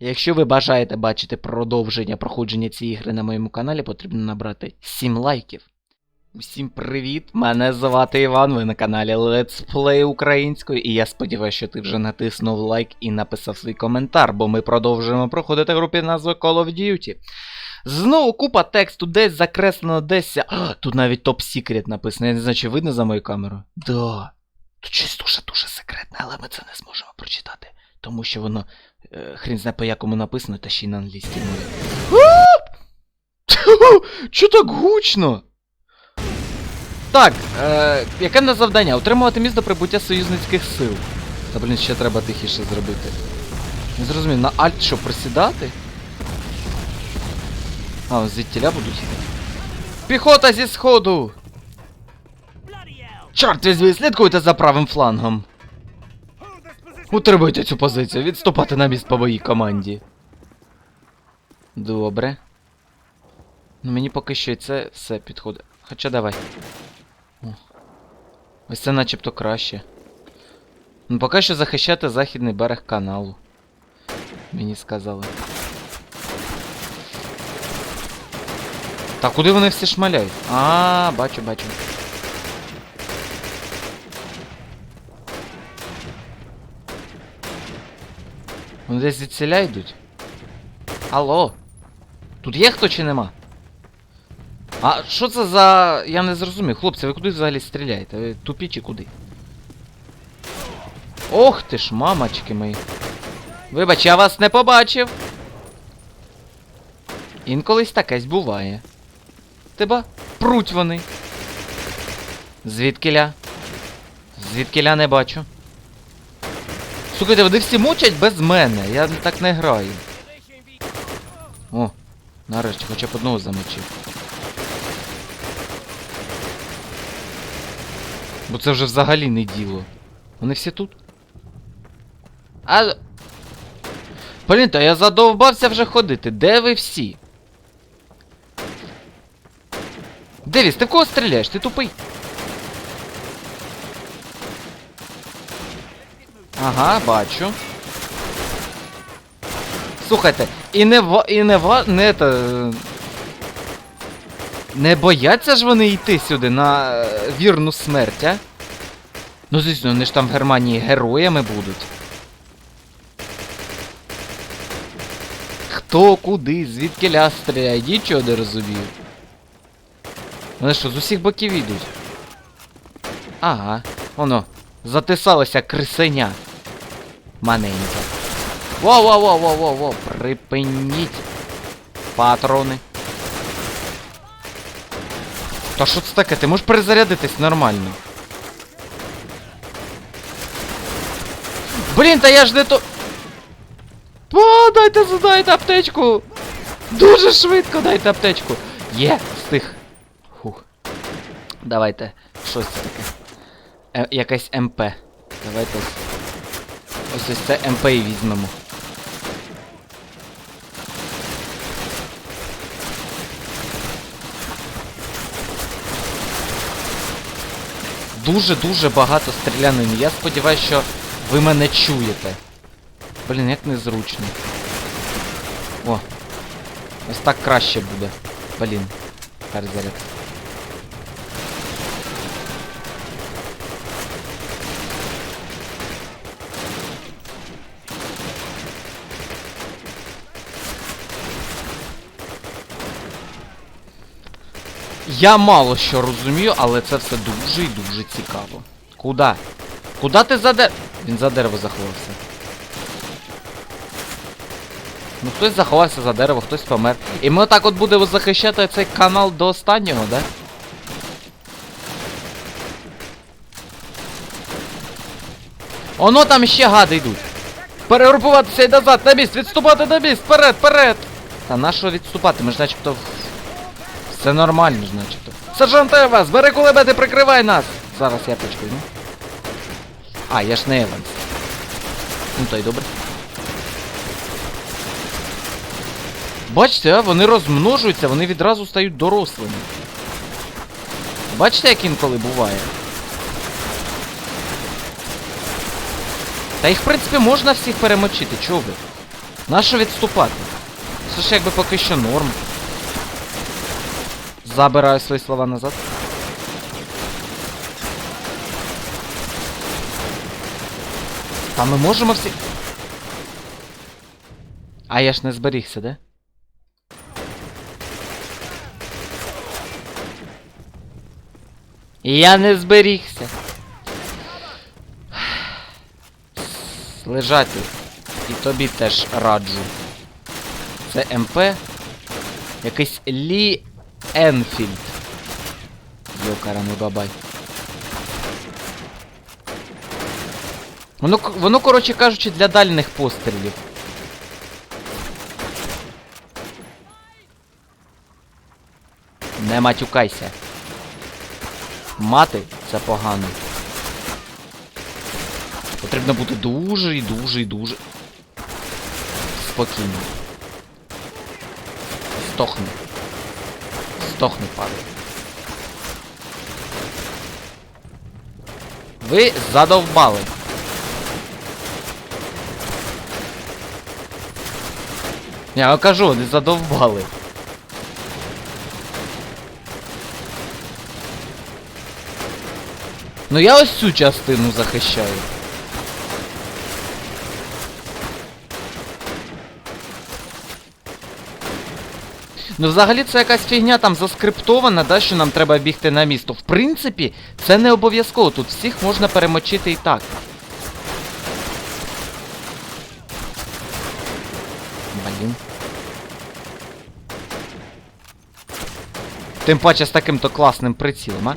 Якщо ви бажаєте бачити продовження проходження цієї ігри на моєму каналі, потрібно набрати 7 лайків. Усім привіт! Мене звати Іван, ви на каналі Let's Play українською, і я сподіваюся, що ти вже натиснув лайк і написав свій коментар, бо ми продовжуємо проходити гру під назвою Call of Duty. Знову купа тексту десь закреслено, десь. А, тут навіть топ секрет написано. Я не знаю, чи видно за мою камеру? Да. Тут щось дуже-дуже секретне, але ми це не зможемо прочитати. Тому що воно хрін знає по якому написано, та ще й на англійській мові. Чо так гучно? Так, е, яке на завдання? Утримувати місто прибуття союзницьких сил. Та блін, ще треба тихіше зробити. Не зрозумів, на альт що, присідати? А, звідтіля будуть йти. Піхота зі сходу! Чорт візьми, слідкуйте за правим флангом. Утримуйте цю позицію, відступати на міст по моїй команді. Добре. Ну мені поки що і це все підходить. Хоча давай. О. Ось це начебто краще. Ну поки що захищати західний берег каналу. Мені сказали. Так, куди вони всі шмаляють? А, бачу, бачу. Вони десь звідсіля йдуть? Алло? Тут є хто чи нема? А що це за. Я не зрозумів. Хлопці, ви куди взагалі стріляєте? Ви тупі чи куди? Ох ти ж, мамочки мої. Вибач, я вас не побачив. Інколись такесь буває. Тебе пруть вони. Звідкиля? Звідкиля не бачу. Слухайте, вони всі мучать без мене. Я так не граю. О, нарешті, хоча б одного замочив. Бо це вже взагалі не діло. Вони всі тут? А. Блін, та я задовбався вже ходити. Де ви всі? Девіс, ти в кого стріляєш? Ти тупий? Ага, бачу. Слухайте, і не ва... і не ва... не та... Не бояться ж вони йти сюди на е, вірну смерть, а? Ну, звісно, вони ж там в Германії героями будуть. Хто куди, звідки ля стріляє, нічого не розумію. Вони що, з усіх боків йдуть? Ага, воно, затисалося крисеня. Маненька. Воу-воу-воу-воу-воу-воу, припиніть. Патрони. Та що це таке? Ти можеш перезарядитись нормально. Блін, та я ж не то. О, дайте дайте аптечку! Дуже швидко дайте аптечку! Є, встиг. Фух. Давайте. Щось таке. Е, якась МП. Давайте. Ось- Ось це МП і візьмемо. Дуже-дуже багато стрілянин. Я сподіваюся, що ви мене чуєте. Блін, як незручно. О. Ось так краще буде. Блін. Перезаряд. Я мало що розумію, але це все дуже і дуже цікаво. Куда? Куда ти за де... Він за дерево заховався. Ну хтось заховався за дерево, хтось помер. І ми отак от будемо захищати цей канал до останнього, да? Оно там ще гади йдуть. Перегрупуватися і назад, на місць, відступати на місць, вперед, вперед! Та на що відступати? Ми ж начебто. Все нормально ж начебто. Сержант Евас, бери кулемети, прикривай нас! Зараз я почкаю, ну. А, я ж не Еванс. Ну то й добре. Бачите, а, вони розмножуються, вони відразу стають дорослими. Бачите, як інколи буває? Та їх, в принципі, можна всіх перемочити, чого ви? Нащо відступати? Це ж якби поки що норм. Забираю свої слова назад. Та ми можемо всі. А я ж не зберігся, де? Я не зберігся. Лежати. І тобі теж раджу. Це МП. Якийсь Лі Енфільд. Йокараний бабай. Воно, воно, коротше кажучи, для дальних пострілів. Не матюкайся. Мати це погано. Потрібно бути дуже і дуже і дуже. Спокійно. Стохни. Стохни, падай. Ви задовбали. Я кажу, не задовбали. Ну я ось цю частину захищаю. Ну, взагалі це якась фігня там заскриптована, да, що нам треба бігти на місто. В принципі, це не обов'язково. Тут всіх можна перемочити і так. Блін. Тим паче з таким то класним прицілом, а?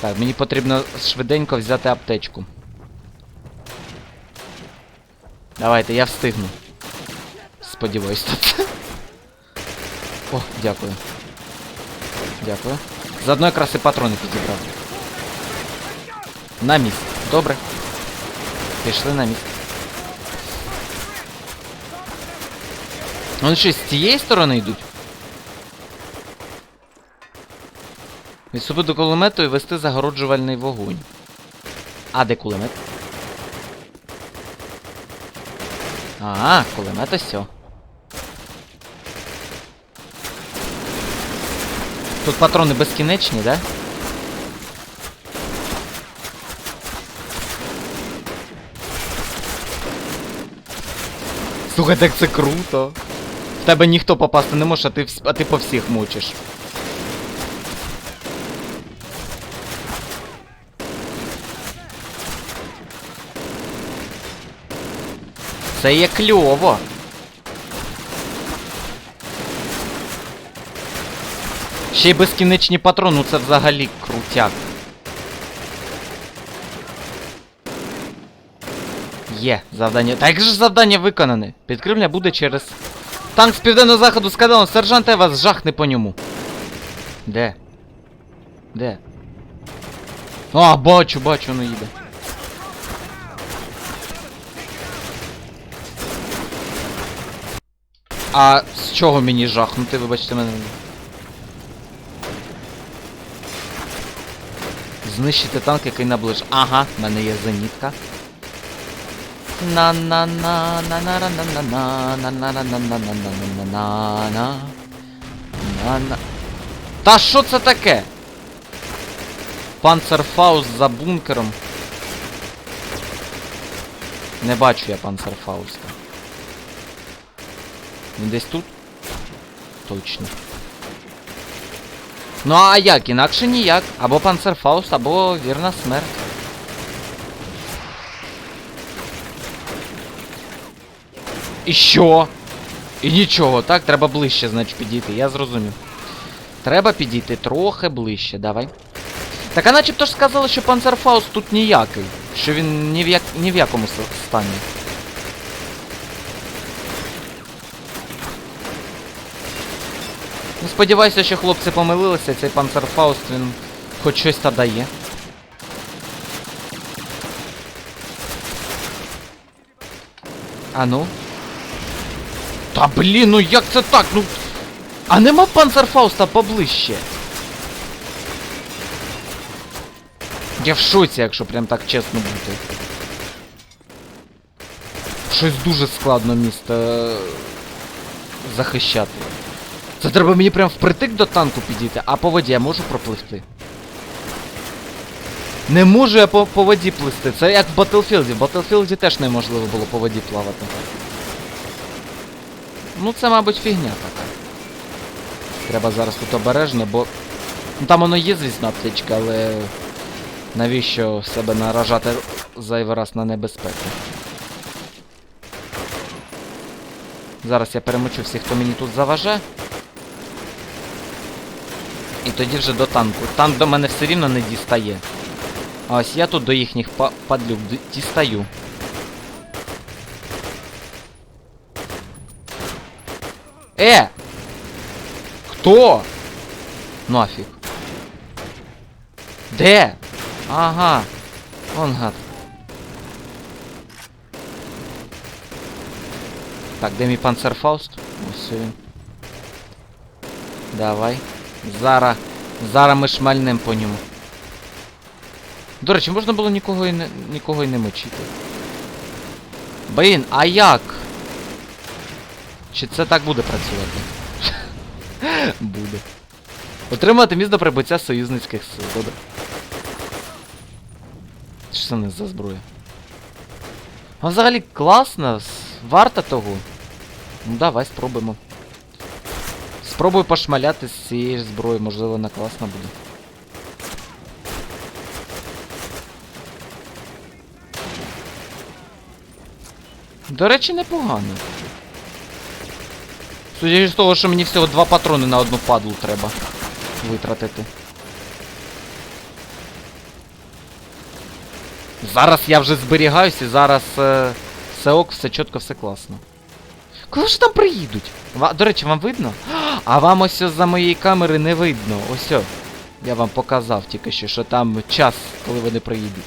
Так, мені потрібно швиденько взяти аптечку. Давайте, я встигну. Сподіваюсь тут. О, дякую. Дякую. Заодно якраз і патрони підібрав. На місць. Добре. Пішли на місць. Вони що, з цієї сторони йдуть? Відступити до кулемету і вести загороджувальний вогонь. А, де кулемет? А, кулемет ось. Тут патрони безкінечні, да? Слухай, так це круто. В тебе ніхто попасти не може, а ти, а ти по всіх мучиш. Це є кльово. Ще й безкінечні патрони, ну це взагалі крутяк. Є, завдання. Так же завдання виконане. Підкрівля буде через. Танк з південного заходу з каналу, сержант Евас жахне по ньому. Де? Де? А, бачу, бачу, воно їде. А з чого мені жахнути, вибачте мене. Знищити танк, який наближ. Ага, в мене є зенітка. на на на на на на на на на на на на на на Та що це таке? Панцерфауст за бункером. Не бачу я панцерфауста. Він десь тут? Точно. Ну а як? Інакше ніяк. Або панцерфауст, або вірна смерть. І що? І нічого, так? Треба ближче, значить, підійти. Я зрозумів. Треба підійти трохи ближче, давай. Так а начебто ж сказали, що панцерфауст тут ніякий. Що він ні в, як... ні в якому стані. Ну, сподіваюся, що хлопці помилилися, цей панцерфауст він хоч щось та дає. А ну. Та блін, ну як це так? Ну. А нема панцерфауста поближче. Я в шоці, якщо прям так чесно бути. Щось дуже складно місто е, захищати. Це треба мені прям впритик до танку підійти, а по воді я можу пропливти. Не можу я по, по воді плисти. Це як в Battlefield. В Battlefield теж неможливо було по воді плавати. Ну це, мабуть, фігня така. Треба зараз тут обережно, бо. Ну там воно є, звісно, аптечка, але навіщо себе наражати зайвий раз на небезпеку? Зараз я перемочу всіх, хто мені тут заваже. І тоді вже до танку. Танк до мене все рівно не дістає. А ось я тут до їхніх па падлюк дістаю. Е! Хто? Нафіг. Де? Ага. Вон гад. Так, де мій панцерфауст? Ось він. Давай. Зараз. Зараз ми шмальнем по ньому. До речі, можна було нікого і не, нікого і не мочити. Блін, а як? Чи це так буде працювати? буде. Отримати місто прибуття союзницьких сил. Добре. Що це не за зброя? А взагалі класно, варто того. Ну давай спробуємо. Спробую пошмаляти з цієї зброї, можливо, вона класна буде. До речі, непогано. Судячи з того, що мені всього два патрони на одну падлу треба витратити. Зараз я вже зберігаюся, зараз е, все ок, все чітко, все класно. Коли ж там приїдуть? Ва- До речі, вам видно? А вам ось за моєї камери не видно. Ось. Я вам показав тільки що, що там час, коли вони приїдуть.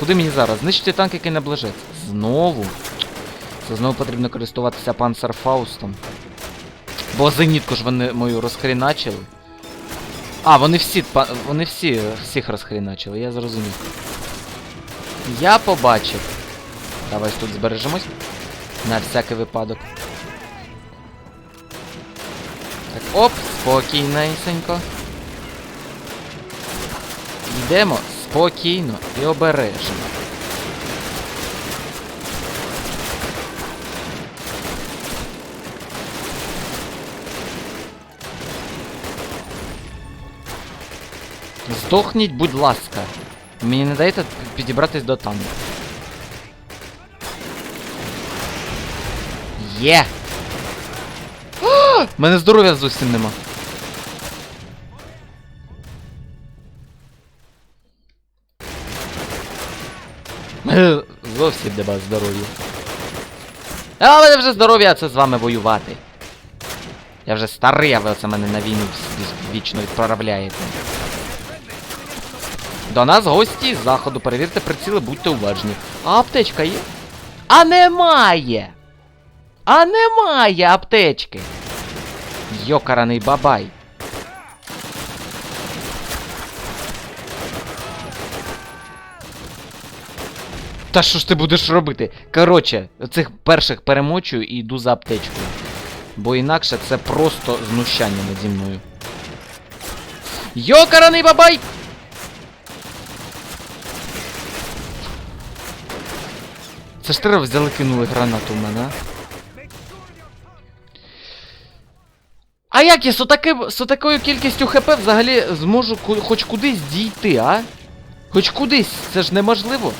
Куди мені зараз? Знищити танк, який наближається. Знову. Це знову потрібно користуватися панцерфаустом. Бо зенітку ж вони мою розхріначили. А, вони всі, вони всі, всіх розхріначили, я зрозумів. Я побачив. Давай тут збережемось. На всякий випадок. Так, оп, спокійненько. Йдемо спокійно і обережно. Здохніть, будь ласка. Мені не даєте підібратись до танку. Є! У мене здоров'я зовсім нема. Зовсім нема здоров'я. А в мене вже здоров'я це з вами воювати. Я вже старий, а ви оце мене на війну вічно відправляєте. До нас гості з заходу. Перевірте приціли, будьте уважні. А аптечка є? А немає! А немає аптечки! Йокараний бабай. Та що ж ти будеш робити? Коротше, цих перших перемочую і йду за аптечкою. Бо інакше це просто знущання наді мною. Йокараний бабай! Це ж треба взяли кинули гранату в мене, а? А як я з, отаки, з такою кількістю ХП взагалі зможу хоч кудись дійти, а? Хоч кудись, це ж неможливо.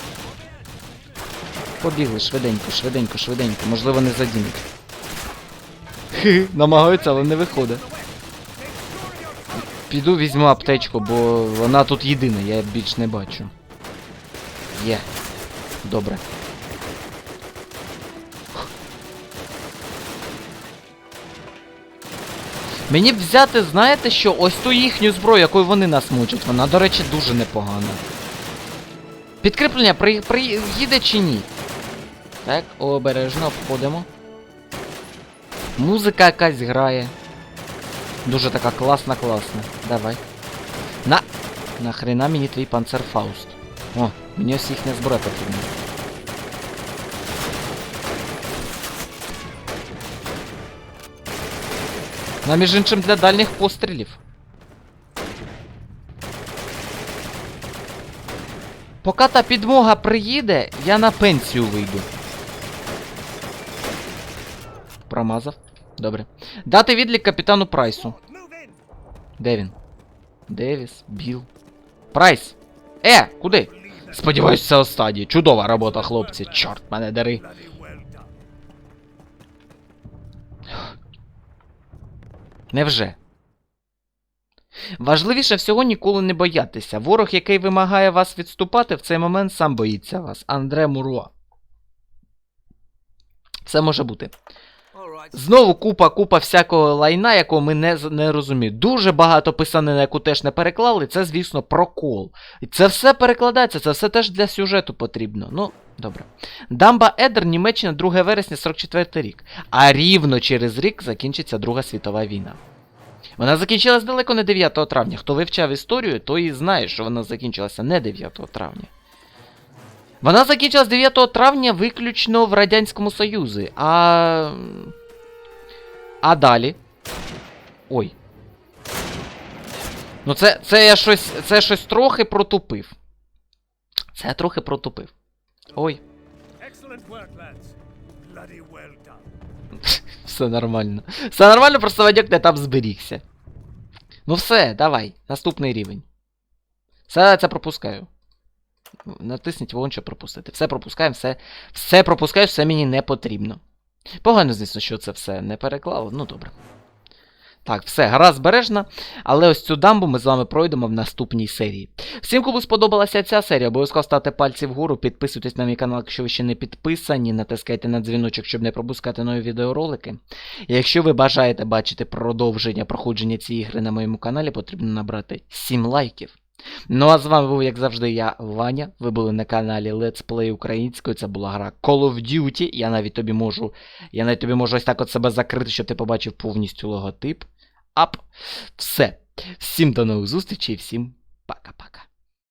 Побігли швиденько, швиденько, швиденько, можливо не задінуть. Хи, намагаються, але не виходить. Піду візьму аптечку, бо вона тут єдина, я більш не бачу. Є. Добре. Мені б взяти, знаєте що, ось ту їхню зброю, якою вони нас мучать. Вона, до речі, дуже непогана. Підкріплення при, приїде чи ні? Так, обережно обходимо. Музика якась грає. Дуже така класна, класна. Давай. На. Нахрена мені твій панцерфауст. О, мені ось їхня зброя потрібна. На між іншим для дальніх пострілів. Поки та підмога приїде, я на пенсію вийду. Промазав. Добре. Дати відлік капітану Прайсу. Де він? Девіс, Біл. Прайс! Е, куди? Сподіваюсь, це останнє. Чудова робота, хлопці. Чорт мене дари. Невже? Важливіше всього ніколи не боятися. Ворог, який вимагає вас відступати, в цей момент сам боїться вас. Андре Муруа. Все може бути. Знову купа, купа всякого лайна, якого ми не, не розуміємо. Дуже багато писанини, яку теж не переклали, це, звісно, прокол. І це все перекладається, це все теж для сюжету потрібно. Ну, добре. Дамба Едер, Німеччина, 2 вересня 44 рік. А рівно через рік закінчиться Друга світова війна. Вона закінчилась далеко не 9 травня. Хто вивчав історію, той і знає, що вона закінчилася не 9 травня. Вона закінчилась 9 травня виключно в Радянському Союзі. А. А далі. Ой. Ну це, це я щось. Це щось трохи протупив. Це я трохи протупив. Ой, все нормально. Все нормально, просто Вадьок не там зберігся. Ну все, давай, наступний рівень. Все це пропускаю. Натисніть вон, щоб пропустити. Все пропускаємо, все. Все пропускаю, все мені не потрібно. Погано, звісно, що це все не переклало. Ну добре. Так, все, гра збережна, але ось цю дамбу ми з вами пройдемо в наступній серії. Всім, кому сподобалася ця серія, обов'язково ставте пальці вгору, підписуйтесь на мій канал, якщо ви ще не підписані, натискайте на дзвіночок, щоб не пропускати нові відеоролики. І якщо ви бажаєте бачити продовження проходження цієї ігри на моєму каналі, потрібно набрати 7 лайків. Ну а з вами був, як завжди, я, Ваня. Ви були на каналі Let's Play українською. Це була гра Call of Duty. Я навіть тобі можу. Я навіть тобі можу ось так от себе закрити, щоб ти побачив повністю логотип. Ап. Все. Всім до нових зустрічей, всім пока-пока.